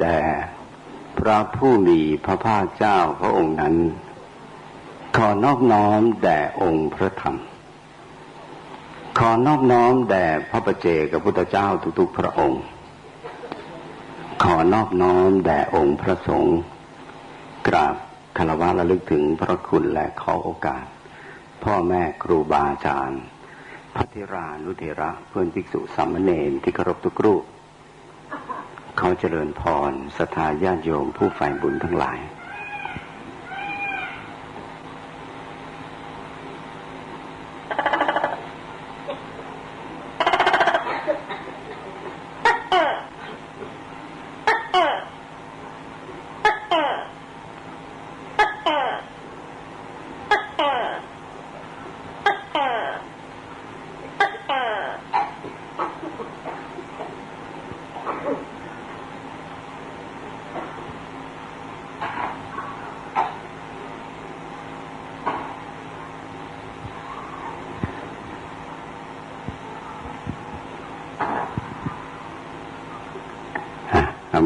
แด่พระผู้มีพระภาคเจ้าพระองค์นั้น ขอนอบน้อมแด่องค์พระธรรม ขอนอบน้อมแด่พระประเจกับพุทธเจ้าทุกๆพระองค์ ขอนอบน้อมแด่องค์พระสงฆ์กราบคารวะระลึกถึงพระคุณและขอโอกาส พ่อแม่ครูบาอาจารย์พระธิรานุเทระเพื่อนภิกษุสามเณรที่เคารพทุกรูป เขาเจริญพรสถาญาติโยมผู้ฝ่ายบุญทั้งหลาย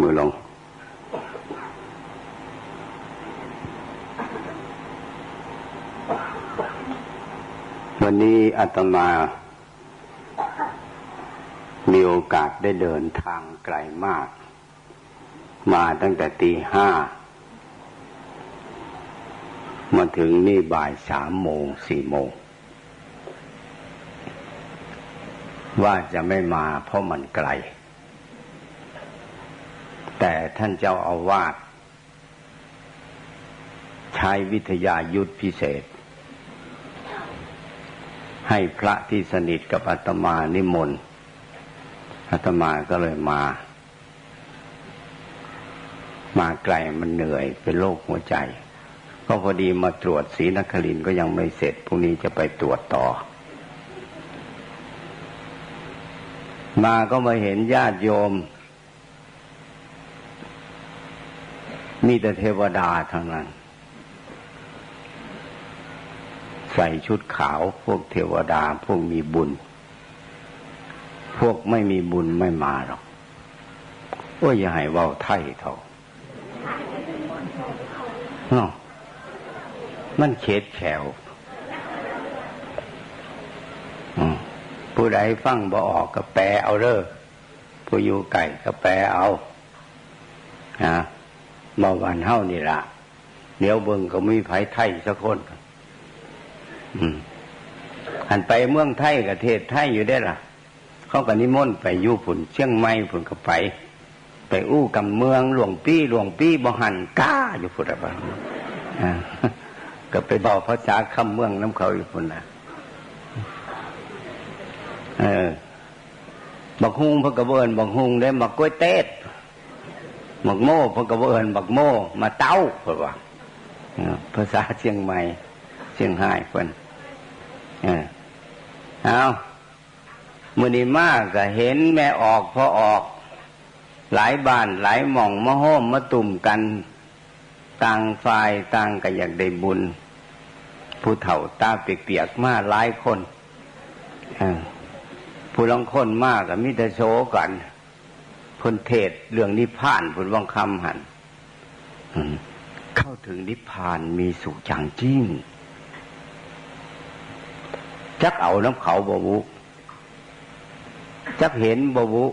มือลง วันนี้อาตมา มีโอกาสได้เดินทางไกลมาก มาตั้งแต่ตีห้า มาถึงนี่บ่ายสามโมงสี่โมงว่าจะไม่มาเพราะมันไกล แต่ท่านเจ้าอาวาสใช้วิทยายุทธพิเศษ ให้พระที่สนิทกับอาตมานิมนต์อาตมาก็เลยมา มาไกลมันเหนื่อยเป็นโรคหัวใจ ก็พอดีมาตรวจศรีนครินก็ยังไม่เสร็จพรุ่งนี้จะไปตรวจต่อ มาก็มาเห็นญาติโยม มีแต่เทวดาเทั้งนั้น ใส่ชุดขาวพวกเทวดาพวกมีบุญ พวกไม่มีบุญไม่มาหรอกโอ้ยอย่าให้เว้าไทยเถอะเนาะมันเข็ดแขวอืมผู้ใดฟังบ่ออกก็แปลเอาเด้อผู้อยู่ไก่ก็แปลเอาฮะ มาวันเฮ้านี่ละเดี๋ยวเบิ่งก็มีไผไทยสักคนอืมหันไปเมืองไทยกับเทศไทยอยู่ได้ล่ะ เขาก็นิมนต์ไปยู่ผุนเชียงใหม่ผุนก็ไป ไปอู้กับเมืองหลวงปี้หลวงปี้บ่หันก้าอยู่พุ่นอะบัดอ่าก็ไปบอกภาษาคำเมืองน้ำเขาอยู่พุ่นนะเออบักฮุงพิ่นกระเบินบักฮุงได้บักกล้วยเต๊ด บักโม่เพิ่นกระเบินบักโม่มาเต้าเพิ่นว่าภาษาเชียงใหม่เชียงรายเพิ่นเอามือนี้มากก็เห็นแม่ออกพอออก หลายบ้านหลายหม่องมาโฮมมาตุ่มกัน ต่างฝ่ายต่างก็อยากได้บุญ ผู้เฒ่าตาเปียกๆมาหลายคนผู้ลังคนมากก็มิต่โชกัน พนเทศเรื่องนิพพานพุนวังคำหันเข้าถึงนิพพานมีสุขอย่างจริงจักเอาน้ำเขาบวุจักเห็นบวุ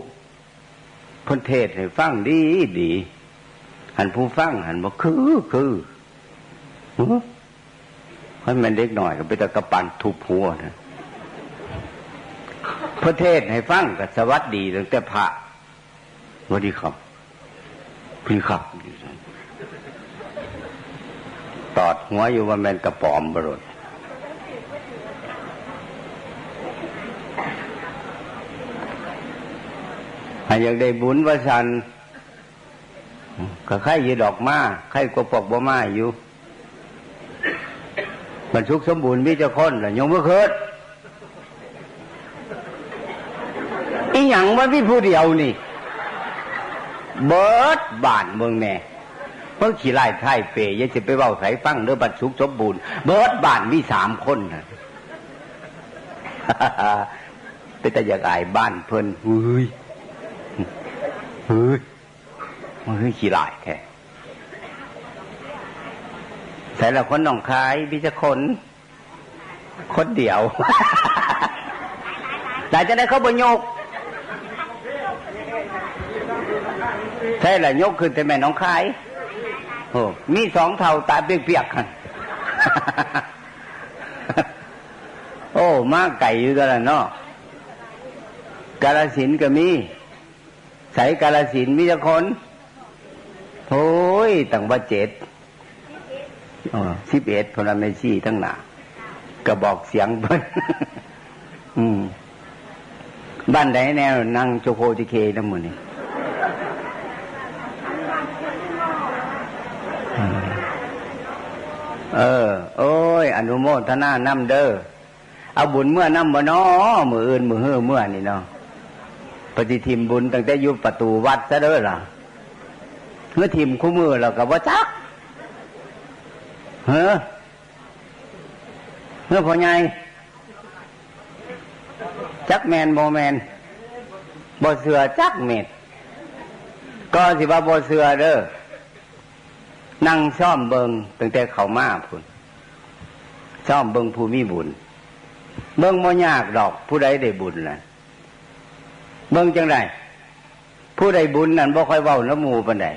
พนเทศให้ฟังดีดีหันผู้ฟังหันบอกคือคือเพราะมันเด็กหน่อยก็ไปตะกระปันทุบหัวนะพระเทศให้ฟังกับสวัสดีตั้งแต่พระ วัสดีครับพี่ครับตอดหัวอยู่ว่าแมนกระป๋อมบรดให้อยากได้บุญว่าสันก็ใครยีดอกมาใครกว่าปกบ่มาอยู่บรรทุกสมบูรณ์มีเจ้าคนล่ะยงเมื่อคืนอีหยังว่าพี่ผู้เดียวนี่ เบิดบานเมืองแน่เพิ่งขี่ไล่ไทยเปย์ยังจะไปเว้าใส่ฟังเด้อบรรทุกสมบูรณ์เบิดบานมีสามคนนะเป็นแต่อยากอายบ้านเพิ่นเฮ้ยเฮ้ยมันคือขี้หลายแท้แต่ละคนหนองคายพิจคนคนเดียวแต่จะได้เขาบโยก ใช่แหละยกขึ้นแต่แม่น้องคายโอ้มีสองเท่าตาเปียกๆกันโอ้มากไก่อยู่กันละเนาะกาลสินก็มีใส่กาลสินมีจะคนโอ้ยตั้งว่าเจ็ดสิบเอ็ดพลเมชีทั้งหนากระบอกเสียงเพิ่นอืมบ้านไหนแนวนั่งโจโคจิเคน้ำมือนี่ เออ โอ้ย อนุโมทนาน้ำเด้อเอาบุญเมื่อน้ำบ่นอมืออื่นมือเฮือเมื่อนี่เนาะปฏิทิมบุญตั้งแต่ยุบประตูวัดซะเด้อล่ะเมื่อทิมคู่มือเราก็บ่จักเฮ้อเมื่อพอไงจักแมนโมแมนบ่เสือจักเม็ดก็สิว่าบ่เสือเด้อ นั่งซ่อมเบิงตั้งแต่เขามาพุ่นซ่อมเบิงผู้มีบุญ เบิงบ่ยากดอกผู้ใดได้บุญนะเบิงจังไดผู้ใดบุญนั่นบ่ค่อยเว้าน้ำมูปานใด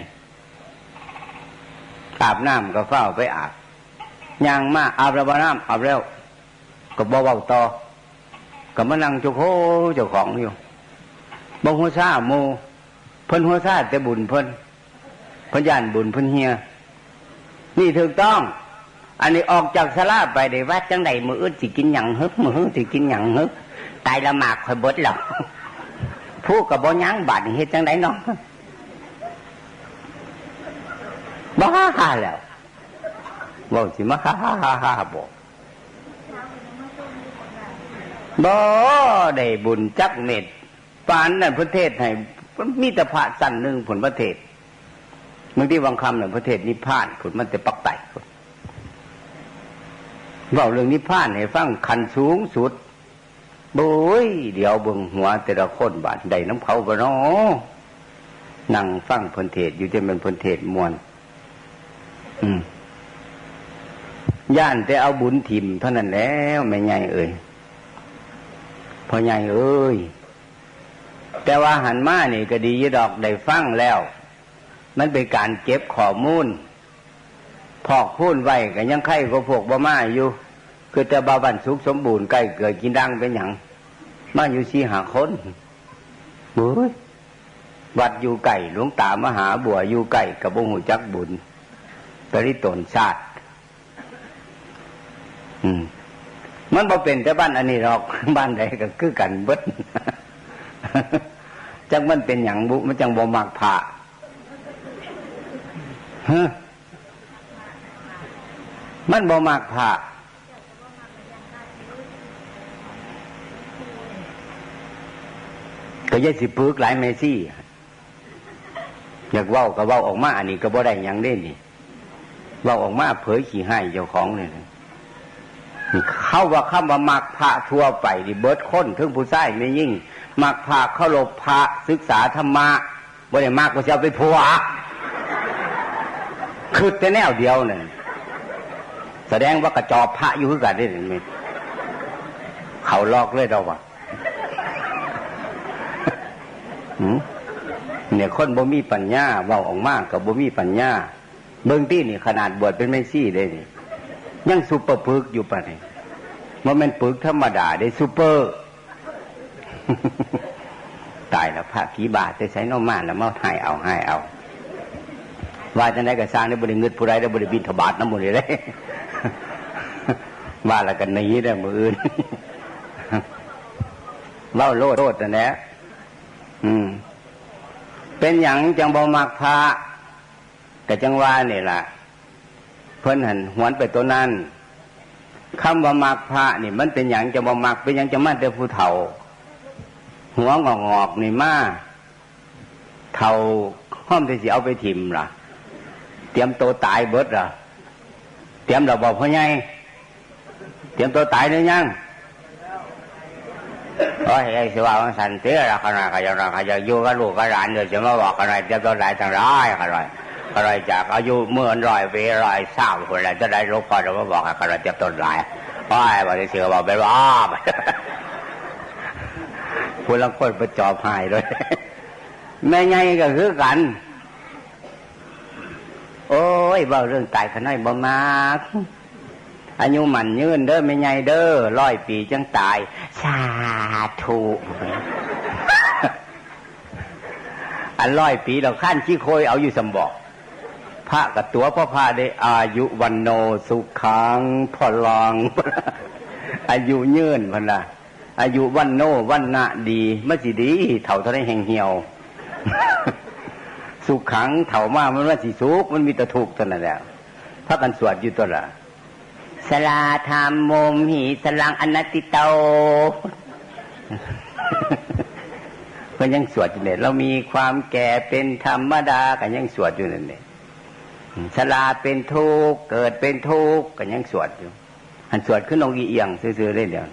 อาบน้ำก็เฝ้าไปอาบยางมาอาบแล้วบ่น้ำอาบแล้ว ก็บ่เว้าต่อก็มานั่งจ้าโคเจ้าของอยู่บ่หัวซาหมูเพิ่นหัวซาแต่บุญเพิ่นเพิ่นย่านบุญเพิ่นเฮีย นี่ถูกต้อง อันนี้ออกจากสลาไปได้ว่าจังใดมืออื่นสิกินหยังฮึบมืออื่นสิกินหยังฮึบตายละหมากคอยบดหรอกผู้กับบ่ยั้งบาดนี่เฮ็ดจังใดเนาะบ้าแล้วบอกสิมาฮ่าฮ่าฮ่าฮ่าบอกบ่ได้บุญจักเม็ดปานนั่นประเทศให้มีแต่พระสั้นหนึ่งผลประเทศ บางที่วังคำเนี่ยประเทศนิพพานผลมันจะปักไต่เว่าเรื่องนิพพานให้ฟังคันสูงสุดบุยเดี๋ยวเบิ่งหัวแต่ละคนบาดใดน้ำเขาบ่เนาะนั่งฟังพนเทศอยู่ที่เป็นพนเทศมวน อืมย่านแต่เอาบุญถิ่มเท่านั้นแล้วไม่ใหญ่เอ่ยพอใหญ่เอ้ยแต่ว่าหันมานี่ก็ดียดอกได้ฟังแล้ว มันเป็นการเก็บข้อมูล พอกพูนไว้ก็ยังไข่ก็พวกบ่มาอยู่ คือแต่บาบันสุขสมบูรณ์ใกล้เกิดกินดังเป็นอย่างมาอยู่สีหาคนเบ้ยวัดอยู่ไก่หลวงตามหาบัวอยู่ไก่กับบงหูจักบุญปริตนชาติ อืม มันบ่เป็นแต่บ้านอันนี้หรอกบ้านใดก็คือกันเบิดจังมันเป็นอย่างบุมันจังบ่มักผ่า ฮะมันบ่มักผ่าก็ยายสิปึกหลายเมซี่ อยากเว้าก็เว้าออกมา อันนี้ก็บ่ได้ยังเด่นนี่เว้าออกมาเผยขี้ให้เจ้าของเนี่ยเข้าว่าคำว่ามักพระทั่วไปดิเบิดค้นถึงผู้ชายไม่ยิ่งมักพระเข้าลบพระศึกษาธรรมะบ่ได้มากกว่าจะไปผัว คือแต่แนวเดียวนั่นแสดงว่ากระจอบพระอยู่คือกันได้เห็นไหมเขาลอกเลยเราวะเนี่ยคนบ่มีปัญญาเว้าออกมากกับบ่มีปัญญา เบื้องที่นี่ขนาดบวชเป็นไม่ซี่ได้นี่ยังซุปเปอร์ปึกอยู่ปะนี่ว่ามันปึกธรรมดาได้ซุปเปอร์ ตายแล้วพระผีบาทจะใช้นอมาแล้วมาให้เอาให้เอา ว่าจะได้กระสร้างได้บริเงินผู้ใดได้บริบินถบาทน้ำมันเลยว่าล้วกันนี้ได้มืออื่นเล่าโลดโลดนะนะอืม เป็นอย่างจังบอมักพระกับจังว่านี่แหละเพิ่นหันหวนไปตัวนั้นคำว่ามักพระนี่ มันเป็นอย่างจะบ่มักเป็นอย่างจะมาแต่ผู้เฒ่า หัวงอกงอกนี่มาเฒ่าห้อมที่สิเอาไปถิ่มล่ะ เตรียมตัวตายเบิดล่ะเตรียมเราบอกพ่อไงเตรียมตัวตายหรือยังโอ้ยไอ้สิว่ามันสันเตี้ยละขนาดขยันขยันอยู่กับลูกกับหลานเดี๋ยวจะมาบอกอะไรจะตัวไหนทางร้ายอะไรอะไรจากอายุเมื่อร้อยปีร้อยสามคนแล้วจะได้รู้พอจะมาบอกอะไรจะต้นไหนโอ้ยวันนี้เสือบอกไปว่าผู้ลังคนประจอบหายเลยแม่ไงก็คือกัน ยเบาเรื่องตายขน้อยบ่มากอายุมันยืนเด้อไม่ไงเด้อร้อยปีจังตาย สาธุอันร้อยปีเราขั้นขี้โคยเอาอยู่สมบอกพระกับตัวพ่อพาได้อายุวันโนสุขังพลองอายุยืนพันละอายุวันโนวันนะดีมันสิดี เถ่าเท่าไรแห่งเหี่ยว สุขขังเถ่ามามันว่าสิสุขมันมีแต่ทุกข์เท่านั้นแหละพระกันสวดอยู่ตัวละสลาธรรมโมมหิสลังอนัตติโตเพิ่นยังสวดอยู่เนี่ยเรามีความแก่เป็นธรรมดากันยังสวดอยู่นั่นเนี่ยสลาเป็นทุกข์เกิดเป็นทุกข์กันยังสวดอยู่หันสวดขึ้นลงอีเอียงซื่อๆเลยเดียว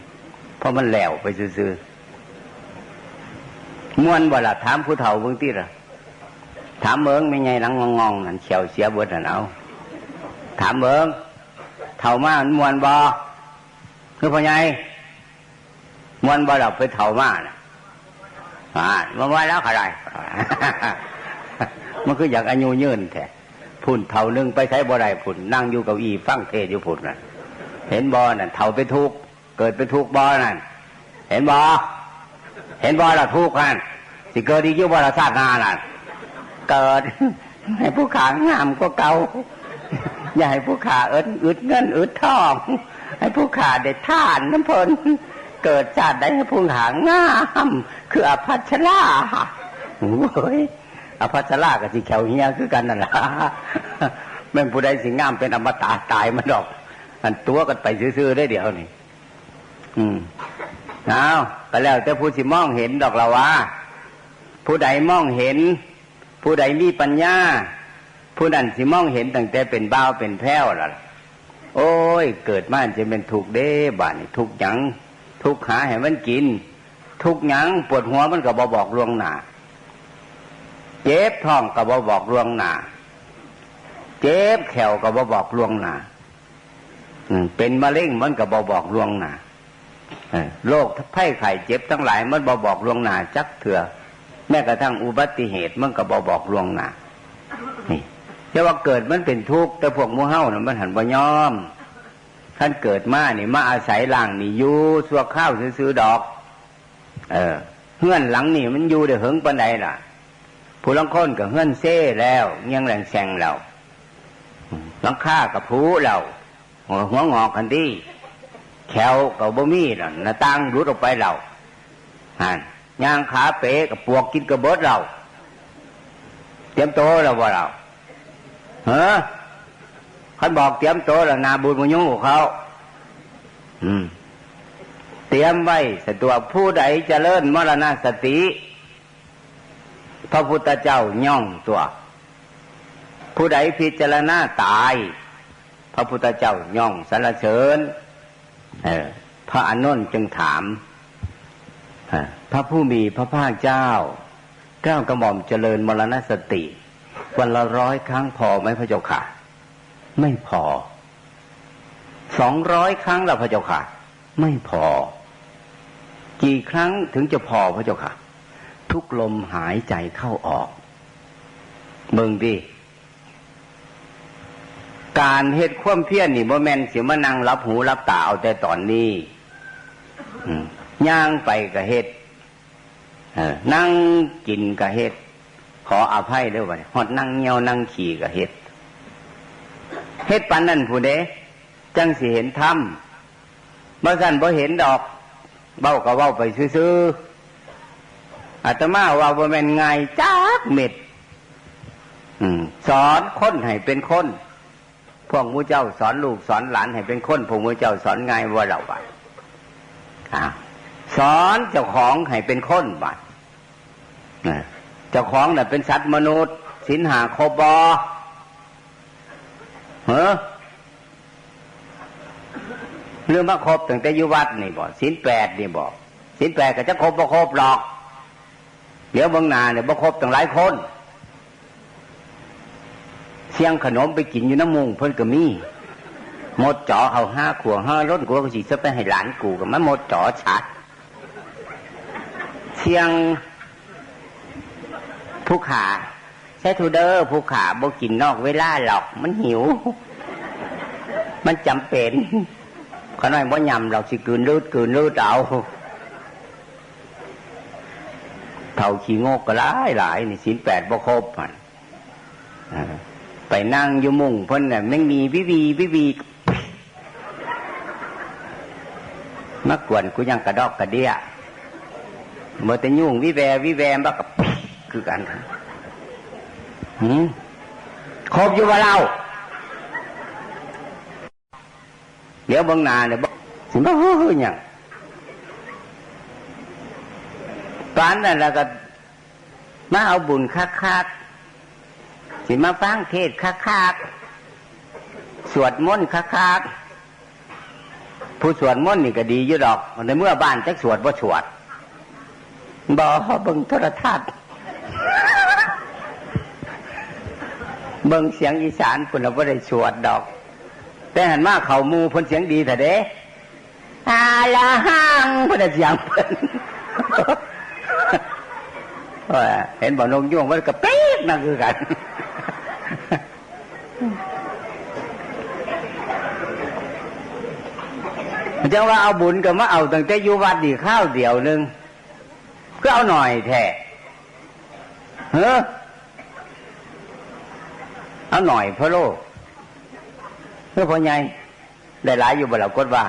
เพราะมันแหลวไปซื่อๆม้วนบ่ละถามผู้เฒ่าเบิ่งติละ ถามเบิ่งไม่ไงหลังงองๆนั่นเฉียวเสียเบิดนั่นเอาถามเบิ่งเฒ่ามามันม้วนบ่คือพ่อใหญ่มวนบ่เราไปเฒ่ามาน่ะอ่ามาว่าแล้วอะไรมันคืออยากอายุยืนแท้พุ่นเท่านึงไปใช้บ่ได้พุ่นนั่งอยู่ก้าอี้ฟังเทศอยู่พุ่นน่ะ เห็นบ่นั่นเท่าไปทุกเกิดไปทุกบ่นั่นเห็นบ่เห็นบ่ละทุกข์นั่นสิเกิดอีกอยู่บ่ละชาตินานั่น เกิด ให้ผู้ขางามก็เก่าอย่าให้ผู้ขาเอิดอึดเงินอึดทอง ให้ผู้ขาได้ท่านน้ำพลินเกิดชาติได้ให้ผู้ขางามคืออภัชราโอ้ยอภัสรากับสิแขวเฮียคือกันนั่นแหละแม่งผู้ใดสิงามเป็นอมตะตายมันดอก อันตัวกันไปซื่อๆได้เดี๋ยวนี่อืมเอาก็แล้วแต่ผู้สิมองเห็นดอกละว่าผู้ใดมองเห็น ผู้ใดมีปัญญา ผู้นั้นสิมองเห็นตั้งแต่เป็นบ้าวเป็นแพ้วล่ะ โอ้ย เกิดมาจะเป็นถูกเด้บ้านทุกหยัง ทุกหาให้มันกิน ทุกหยังปวดหัวมันก็บอบอกลวงหนาเจ็บท้องก็บอบอกลวงหนาเจ็บแขวก็บอบอกลวงหนาเป็นมะเร็งมันก็บอบอกลวงหนาโรคไข้ไข้เจ็บทั้งหลายมันบอบอกลวงหนาจักเถื่อ แม้กระทั่งอุบัติเหตุมันก็บอบอกลวงหนานี่จะว่าเกิดมันเป็นทุกข์แต่พวกมูเฮ้านะมันหันบ่ยอมท่านเกิดมานี่มาอาศัยล่างนี่อยู่สัวข้าวซื้อดอก เออเฮือนหลังนี่มันอยู่ได้เหิงปันใดล่ะ ผู้ลังค้นกับเฮือนเซ่แล้วเงี้ยงแรงแซงเราหลังค่ากับผู้เราหัวหัวงอกกันที่แขวกับบ่มีน่ะหน้าต่างรุดออกไปเราหัน ย่างขาเป๋กับปวกกินกระเบิดเรา เตรียมโตแล้วว่าเราเฮ้อเขาบอกเตรียมโตแล้วนาบุญมุยุ่งของเขาอืม เตรียมไว้สตัวผู้ใดจเจริญมรณสติ พระพุทธเจ้าย่องตัว ผู้ใดพิจารณาตาย พระพุทธเจ้าย่องสรรเสริญ เออ พระอานนจึงถามออ พระผู้มีพระภาคเจ้าก้าวกระหม่อมเจริญมรณสติ วันละร้อยครั้งพอไหมพระเจ้าค่ะ ไม่พอสองร้อยครั้งละพระเจ้าค่ะ ไม่พอ กี่ครั้งถึงจะพอพระเจ้าค่ะ ทุกลมหายใจเข้าออกมึงดิการเฮ็ดคว่ำเพียนนี่บ่แมนเสียมานั่งรับหูรับตาเอาแต่ตอนนี้ย่างไปกับเฮ็ด นั่งกินกับเฮ็ด ขออภัยด้วยว่าหอดนั่งเงียวนั่งขี่กับเฮ็ดเฮ็ดปันนั่นผู้เดจังสิเห็นธรรมบ่สั่นบ่เห็นดอกเบ้าก็เบ้าไปซื่อๆอาตมาว่าบ่แม่นง่ายจักเม็ดสอนคนให้เป็นคนพวกมูเจ้าสอนลูกสอนหลานให้เป็นคนพวกมูเจ้าสอนง่ายว่าเราบัดอ่า สอนเจ้าของให้เป็นคนบัดเจ้าของน่ะเป็นสัตว์มนุษย์สินหาโคบอเฮ้อเรื่องมาครบตั้งแต่ยุวัดนี่บอกสินแปดนี่บอกสินแปดก็จะครบบ่ครบหรอก เดี๋ยวเบางนาเนี่ยบ่ครบตั้งหลายคนเสียงขนมไปกินอยู่น้ำมุงเพิ่นก็มีหมดจ่อเอาห้าขวห้าล้นกูก็สิจะไปให้หลานกูกับมันหมดจ่อชัด เสียงผู้ขาใช่ทูเดอร์ผู้ขาบ่กินนอกเวลาหรอก มันหิว มันจำเป็นขน้อยบ่ยำเราสิกืนรืดกืนรืดเอาเท่าขี้งกก็หลายหลายนี่สินแปดบ่ครบมันไปนั่งอยู่มุงเพิ่นน่ะไม่มีวิวีวิวีมากวนกูยังกระดอกกระเดีย เมื่อแต่ยุ่งวิแววิแวมบักกับคือกันหืมครบอยู่ว่าเรา เดี๋ยวบางหนาเนี่ยบ่สิมาเฮ้ยอย่างตอนนั้นแล้วก็มาเอาบุญคักคักสิมาฟังเทศคักคักสวดมนต์คักคักผู้สวดมนต์นี่ก็ดีอยู่ดอกในเมื่อบ้านจักสวดบ่สวด บ่เบิ่งโทรทัศน์เบิ่งเสียงอีสานคนเราบ่ได้สวดดอก แต่หันมาเขามูพ้นเสียงดีแต่เด้อาละหังพ้นเสียงเพิ่นเห็นบ่นงย่วงมันก็ปี๊ดนั่นคือกันจังว่าเอาบุญก็มาเอาตั้งแต่อยู่วัดดีข้าวเดียวหนึ่ง ก็เอาหน่อยแท้เฮ้อเอาหน่อยพระโลกเพื่อพ่อใหญ่ได้หลายอยู่บ่เรากดว่า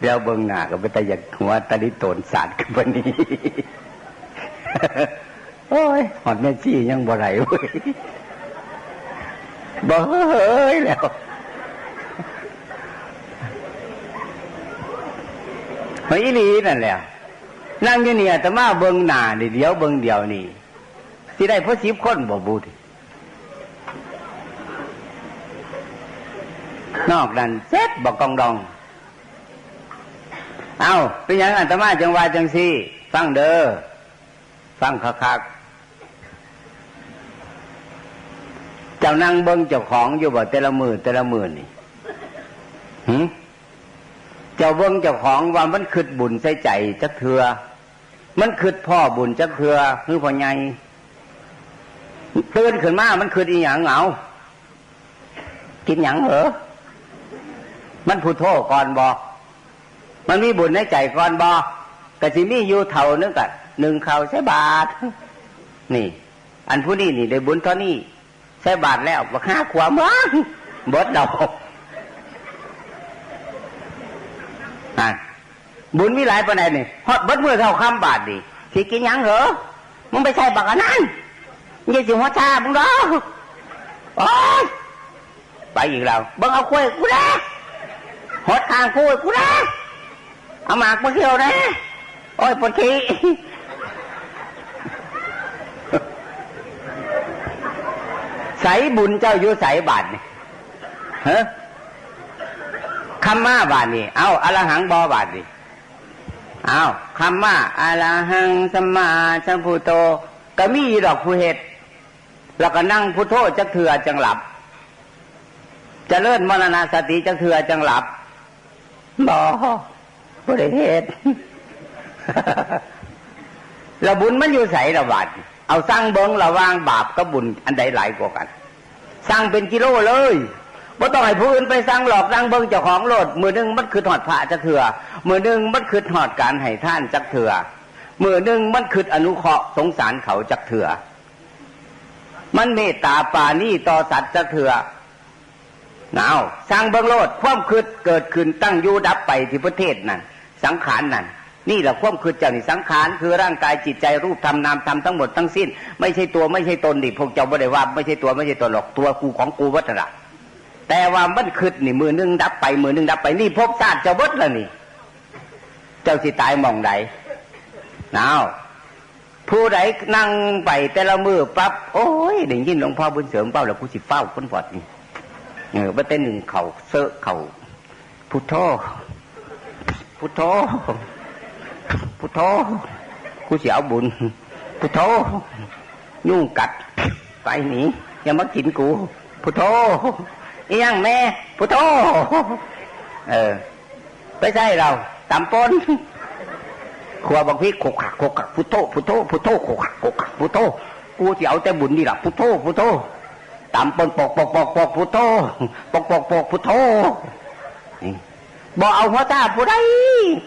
เดี๋ยวเบิ่งหน้าก็ไปแต่อยากหัวตะลิโตนสาดกันปานนี้โอ้ยหอดแม่จี้ยังบ่ไหลเว้ยบ่เฮ้ยแล้ว เฮ้ยอีหลีนั่นแหละนั่งอยู่เนี่ยแต่มาเบิ่งหน้านี่เดียวเบิ่งเดียวนี่สิได้พอสิบคนบ่บูดนอกนั้นเซ็ตบอกกองดอง เอาเป็นอย่างอัตมาจังวาจังซี่ ฟังเด้อฟังคักๆเจ้านั่งเบิ้งเจ้าของอยู่บ่แต่ละมือแต่ละมือนี่หึ เจ้าเบิ้งเจ้าของว่ามันคืดบุญใส่ใจจักเถือ มันคืดพ่อบุญจักเถือคือพ่อใหญ่ตื่นขึ้นมามันคืดอีหยังเหงากินหยังเหรอมันพูดโทษก่อนบอกมันมีบุญในใจก่อนบอกกะสิมีอยู่เท่านึงกัหนึ่งเขาใช้บาท นี่ อันผู้นี้นี่ได้บุญเท่านี้ใช้บาทแล้วบักห้าขวามั้งบดดอก อะบุญมีหลายประเด็นนี่ฮอดเบิดมือเท่าคำบาทดิสิกินหยังเหรอมึงไปใช่บักอันนั้นมึงจะสิหัวชามึงเหรอโอ๊ยไปอีกแล้วเบิ่งเอาคุยกูนะหดทางกูกูนะเอาหมากมาเที่ยวนะ โอ้ยปวดขี้ใสบุญเจ้าอยู่ใสบาทนี่เฮ้ คำมาบาทนี่เอาอรหังบอบาทนี่เอาคำมาอรหังสมมาสัมพุโต ก็มีดอกผู้เหตุแล้วก็นั่งพุทโธจักเถื่อจังหลับจะเลื่อนมรณาสติจังเถื่อจังหลับบอบ่ได้เหตุแล้วบุญมันอยู่ใสระบาดเอาสร้างเบิงระวางบาปกับบุญอันใดหลายกว่ากัน สร้างเป็นกิโลเลย บ่ต้องให้ผู้อื่นไปสร้างหลอกสร้างเบิงเจ้าของโลด มือหนึงมันคือถอดพระจักเถื่อมือหนึงมันคือถอดการให้ท่านจักเถื่อมือหนึงมันคืออนุเคราะห์สงสารเขาจักเถื่อมันเมตตาปานี่ต่อสัตว์จักเถื่อหนาวสร้างเบิงโลดความคืดเกิดขึ้นตั้งยู่ดับไปที่ประเทศนั่นสังขารนั่นนี่แหละความคืดเจ้านี่สังขารคือร่างกายจิตใจรูปธรรมนามธรรมทั้งหมดทั้งสิ้น ไม่ใช่ตัวไม่ใช่ตนดิพวกเจ้าไม่ได้ว่า ไม่ใช่ตัวไม่ใช่ตนหรอกตัวกูของกูวัฒนะ แต่ว่ามันคืดนี่มือนึงดับไป มือนึงดับไปนี่พบชาติเจ้าวัดแล้วนี่ เจ้าสิตายมองใดหนาวผู้ใดนั่งไปแต่ละมือปั๊บโอ้ยได้ยินหลวงพ่อบุญเสริมเป้าแล้วกูสิเฝ้าคนปอดนี่เออบัดเต้นหนึ่งเขาเซอะเขาพุทโธพุทโธพุทโธกูเสียบุญพุทโธยุ่งกัดไปหนีอย่ามากินกูพุทโธ อียังแม่พุทโธเออ ไปใช่เราตำปนขวบอกพี่ขกขักขกขักพุทโธพุทโธพุทโธขกขักขกขักพุทโธกูจะเอาแต่บุญนี่แหละพุทโธพุทโธตำปนปกปกปกปกพุทโธปกปกปกพุทโธบอกเอาหัวตาผู้ใด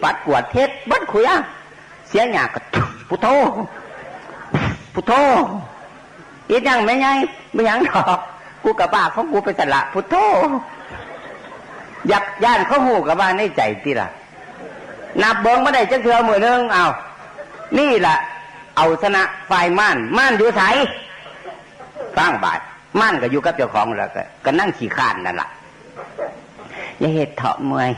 ปัดกวดเทศบัดขุยอะเสียหยาก็พุทโธพุทโธอีนังไม่ไงไม่ยังดอก กูกับบ้าของกูไปสละพุทโธอยากย่านเขาหูกับบ้านในใจที่ล่ะนับเบิ้งม่ได้จักเทือมือนึงเอานี่แหละเอาชนะไฟม่านม่านอยู่ไสฟังบาทม่านก็อยู่กับเจ้าของแล้วก็ก็นั่งขี่ข้านนั่นแหละอย่าเหตุเถาะเมื่อย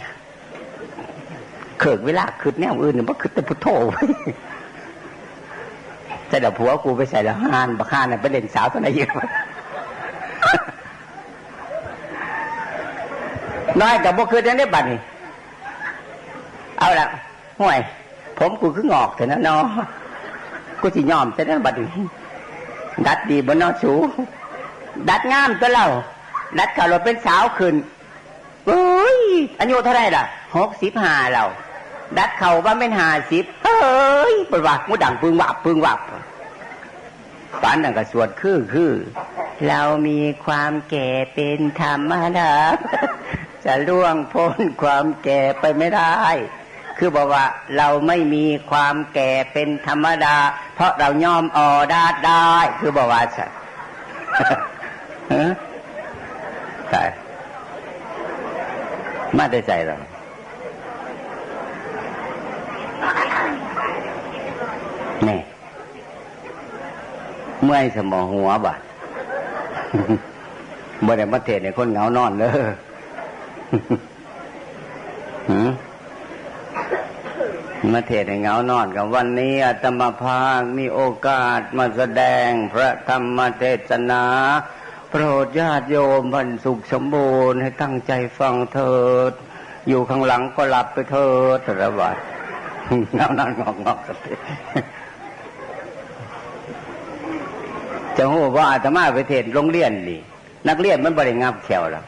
เขิกเวลาคืดแนวอื่นเนี่ยมันคือแต่พุทโธไว้ใส่ดอกผัวกูไปใส่ดอกฮานบักฮานน่ะไปเล่นสาวตัวไหนเยอะ น้อยกับบ่คือจะได้บัตรนี่เอาละห่วย ผมกูคืองอกแต่นะนาะกูสิยอมแต่นั้นบัดนี้ดัดดีบนนอสูดัดงามตัวเราดัดเก่าเราเป็นสาวขึ้นเอ้ยอายุเท่าไรล่ะหกสิบห้าเราดัดเข่าว่าเป็นห้าสิบเฮ้ยปว่ามูดังปึงวับปึงวับฝันดังกับสวดคือคือ เรามีความแก่เป็นธรรมดาจะล่วงพ้นความแก่ไปไม่ได้ คือบอกว่าเราไม่มีความแก่เป็นธรรมดา เพราะเรายอมออดาดได้ คือบอกว่าใช่ใช่มาได้ใจเรานี่เมื่อยสมองหัวบ่ะ บ่ได้มาเทศในคนเหงานอนเลยมมาเทศในเงานอนกับวันนี้อาตมาภาคมีโอกาสมาแสดงพระธรรมเทศนาโปรดญาติโยมบรรสุขสมบูรณ์ให้ตั้งใจฟังเถิด อยู่ข้างหลังก็หลับไปเถิดระบาดเงานอนงอกงอกกัน จะหูว่าอาตมาไปเทศโรงเรียนนี่นักเรียนมันบริงับแขวแล้ว